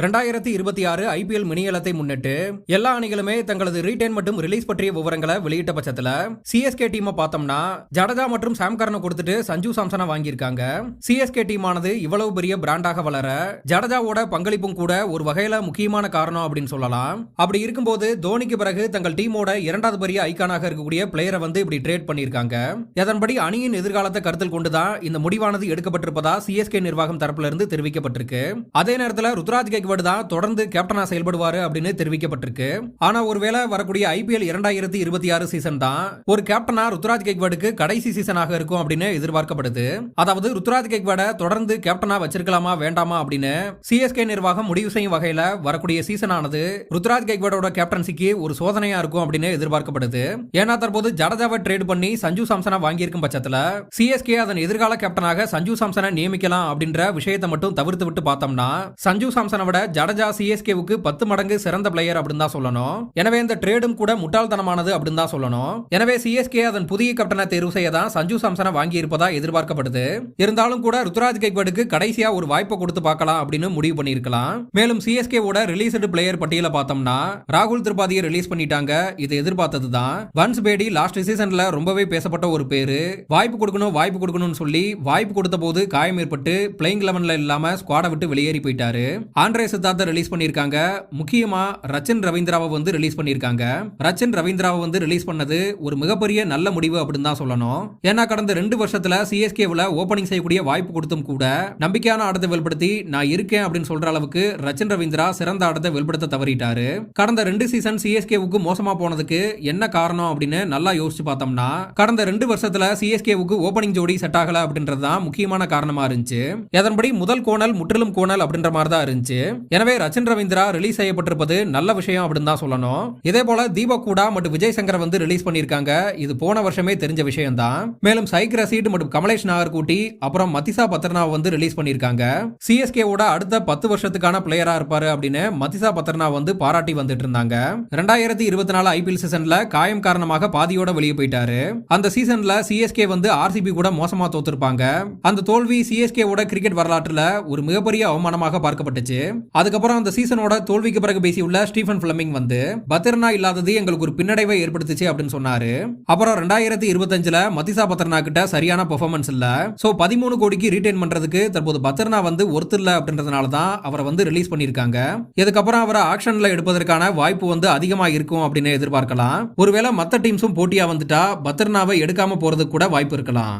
ரெண்டாயிரத்தி இருபத்தி ஆறு ஐபிஎல் மினியலத்தை முன்னிட்டு எல்லா அணிகளுமே தங்களது ரீடைன் மற்றும் ரிலீஸ் பற்றிய விவரங்களை வெளியிட்ட பட்சத்துல சிஎஸ்கே டீமை பார்த்தோம்னா ஜடேஜா மற்றும் சாம்கரனை கொடுத்துட்டு சஞ்சு சாம்சனை வாங்கியிருக்காங்க. சிஎஸ்கே டீமானது இவ்வளவு பெரிய பிராண்டாக வளர ஜடேஜாவோட பங்களிப்பும் கூட ஒரு வகையில முக்கியமான காரணம் அப்படின்னு சொல்லலாம். அப்படி இருக்கும்போது தோனிக்கு பிறகு தங்கள் டீமோட இரண்டாவது பெரிய ஐக்கானாக இருக்கக்கூடிய பிளேயரை வந்து இப்படி ட்ரேட் பண்ணியிருக்காங்க. அதன்படி அணியின் எதிர்காலத்தை கருத்தில் கொண்டுதான் இந்த முடிவானது எடுக்கப்பட்டிருப்பதா சிஎஸ்கே நிர்வாகம் தரப்புல இருந்து தெரிவிக்கப்பட்டிருக்கு. அதே நேரத்தில் ருத்ராஜ் கெக்வர்டு தான் தொடர்ந்து கேப்டனா செயல்படுவாரு அப்படின்னு தெரிவிக்கப்பட்டிருக்கு. ஆனா ஒருவேளை வரக்கூடிய ஐபிஎல் இரண்டாயிரத்தி இருபத்தி ஆறு சீசன் தான் ஒரு கேப்டனா ருத்ராஜ் கெக்வாடுக்கு கடைசி சீசனாக இருக்கும் அப்படின்னு எதிர்பார்க்கப்படுது. அதாவது ருத்ராஜ் கெக்வாட தொடர்ந்து கேப்டனா வச்சிருக்கலாமா வேண்டாமா அப்படின்னு சிஎஸ்கே நிர்வாகம் முடிவு செய்யும் வகையில வரக்கூடிய சீசன் ஆனது ருத்ராஜ் கெக்வாடோட கேப்டன்சிக்கு ஒரு சோதனையா இருக்கும் அப்படின்னு எதிர்பார்க்கப்படுது. ஏன்னா தற்போது ஜடேஜாவை ட்ரேட் பண்ணி சஞ்சு சாம்சனா வாங்கியிருக்கும் பட்சத்துல சிஎஸ்கே அதன் எதிர்கால கேப்டனாக சஞ்சு சாம்சனை நியமிக்கலாம் அப்படின்ற விஷயத்தை மட்டும் தவிர்த்து விட்டு பார்த்தோம்னா சஞ்சு சாம்சனை விட ஜடேஜா சிஎஸ்கேவுக்கு பத்து மடங்கு சிறந்த பிளேயர் அப்படின்னு தான் சொல்லணும். எனவே இந்த ட்ரேடும் கூட முட்டாள்தனமானது அப்படின்னு தான் சொல்லணும். எனவே சிஎஸ்கே அதன் புதிய கேப்டனை தேர்வு செய்ய தான் சஞ்சு சாம்சனை வாங்கி இருப்பதா எதிர்பார்க்கப்படுது. இருந்தாலும் கூட ருத்ராஜ் கைக்வாடுக்கு கடைசியா ஒரு வாய்ப்பை கொடுத்து பார்க்கலாம் அப்படின்னு முடிவு பண்ணியிருக்கலாம். மேலும் சிஎஸ்கேவோட ரிலீஸ்டு பிளேயர் பட்டியல பார்த்தோம்னா ராகுல் திரிபாதியை ரிலீஸ் பண்ணிட்டாங்க. இது எதிர்பார்த்தது தான். வன்ஸ் பேடி லாஸ்ட் சீசன்ல ரொம்பவே பேசப்பட்ட ஒரு பேரு. வாய்ப்பு கொடுக்கணும் வாய்ப்பு கொடுக்கணும்னு சொல்லி வாய்ப்பு கொடுத்த போது காயம் ஏற்பட்டு பிளேயிங் லெவன்ல இல்லாம ஸ்குவாடை விட்டு வெளியேறி போயிட்டாரு. ஆண்ட்ரே சித்தார்த்தை ரிலீஸ் பண்ணியிருக்காங்க. முக்கியமா ரச்சன் ரவீந்திராவை வந்து ரிலீஸ் பண்ணியிருக்காங்க. ரச்சன் ரவீந்திராவை வந்து ரிலீஸ் பண்ணது ஒரு மிகப்பெரிய நல்ல முடிவு அப்படின்னு தான் சொல்லணும். ஏன்னா கடந்த ரெண்டு வருஷத்துல சிஎஸ்கேவில் ஓபனிங் செய்யக்கூடிய வாய்ப்பு கொடுத்தும் கூட நம்பிக்கையான ஆட்டத்தை வெளிப்படுத்தி நான் இருக்கேன் அப்படின்னு சொல்ற அளவுக்கு ரச்சன் ரவீந்திரா சிறந்த ஆட்டத்தை வெளிப்படுத்த தவறிட்டாரு. கடந்த ரெண்டு சீசன் சிஎஸ்கேவுக்கு மோசமா போனதுக்கு என்ன காரணம் அப்படின்னு நல்லா யோசிச்சு பார்த்தோம்னா கடந்த ரெண்டு வருஷத்துல சிஎஸ்கேவுக்கு ஓபனிங் ஜோடி செட் ஆகல அப்படின்றது தான் முக்கியமான காரணமா இருந்துச்சு. அதன்படி முதல் கோணல் முற்றிலும் கோணல் அப்படின்ற மாதிரி தான் இருந்துச்சு. எனவே ரச்சன் ரவீந்திரா ரிலீஸ் செய்யப்பட்டிருப்பது நல்ல விஷயம் அப்படின்னு தான் சொல்லணும். இதே போல தீபக் கூடா மற்றும் விஜய் சங்கர் வந்து ரிலீஸ் பண்ணியிருக்காங்க. இது போன வருஷமே தெரிஞ்ச விஷயம் தான் மேலும் சைக் ரசீட் மற்றும் கமலேஷ் நாகர்கூட்டி அப்புறம் மதிசா பத்ரனா வந்து ரிலீஸ் பண்ணியிருக்காங்க. சிஎஸ்கேவோட அடுத்த பத்து வருஷத்துக்கான பிளேயரா இருப்பாரு அப்படின்னு மதிசா பத்ரனா வந்து பாராட்டி வந்துட்டு இருந்தாங்க. ரெண்டாயிரத்தி இருபத்தி நாலு ஐபிஎல் சீசன்ல காயம் காரணமாக பாதியோட வெளியே போயிட்டாரு. அந்த சீசன்ல சிஎஸ்கே வந்து ஆர்சிபி கூட மோசமா தோத்துருப்பாங்க. அந்த தோல்வி சிஎஸ்கேவோட கிரிக்கெட் வரலாற்றுல ஒரு மிகப்பெரிய அவமானமாக பார்க்கப்பட்டுச்சு. அதுக்கப்புறம் அந்த சீசனோட தோல்விக்கு பிறகு பேசியுள்ள ஸ்டீஃபன் பிளமிங் வந்து பத்திரனா இல்லாதது எங்களுக்கு ஒரு பின்னடைவை ஏற்படுத்துச்சு அப்படின்னு சொன்னாரு. அப்புறம் ரெண்டாயிரத்தி இருபத்தஞ்சுல மதிசா பத்திரனா கிட்ட சரியான பெர்ஃபார்மன்ஸ் இல்ல. சோ பதிமூணு கோடிக்கு ரீட்டைன் பண்றதுக்கு தற்போது பத்திரனா வந்து ஒருத்தர் இல்ல அப்படின்றதுனால தான் அவரை வந்து ரிலீஸ் பண்ணிருக்காங்க இதுக்கப்புறம் அவரை ஆக்ஷன்ல எடுப்பதற்கான வாய்ப்பு வந்து அதிகமா இருக்கும் அப்படின்னு எதிர்பார்க்கலாம். ஒருவேளை மத்த டீம்ஸும் போட்டியா வந்துட்டா பத்திரனாவை எடுக்காம போறதுக்கு கூட வாய்ப்பு இருக்கலாம்.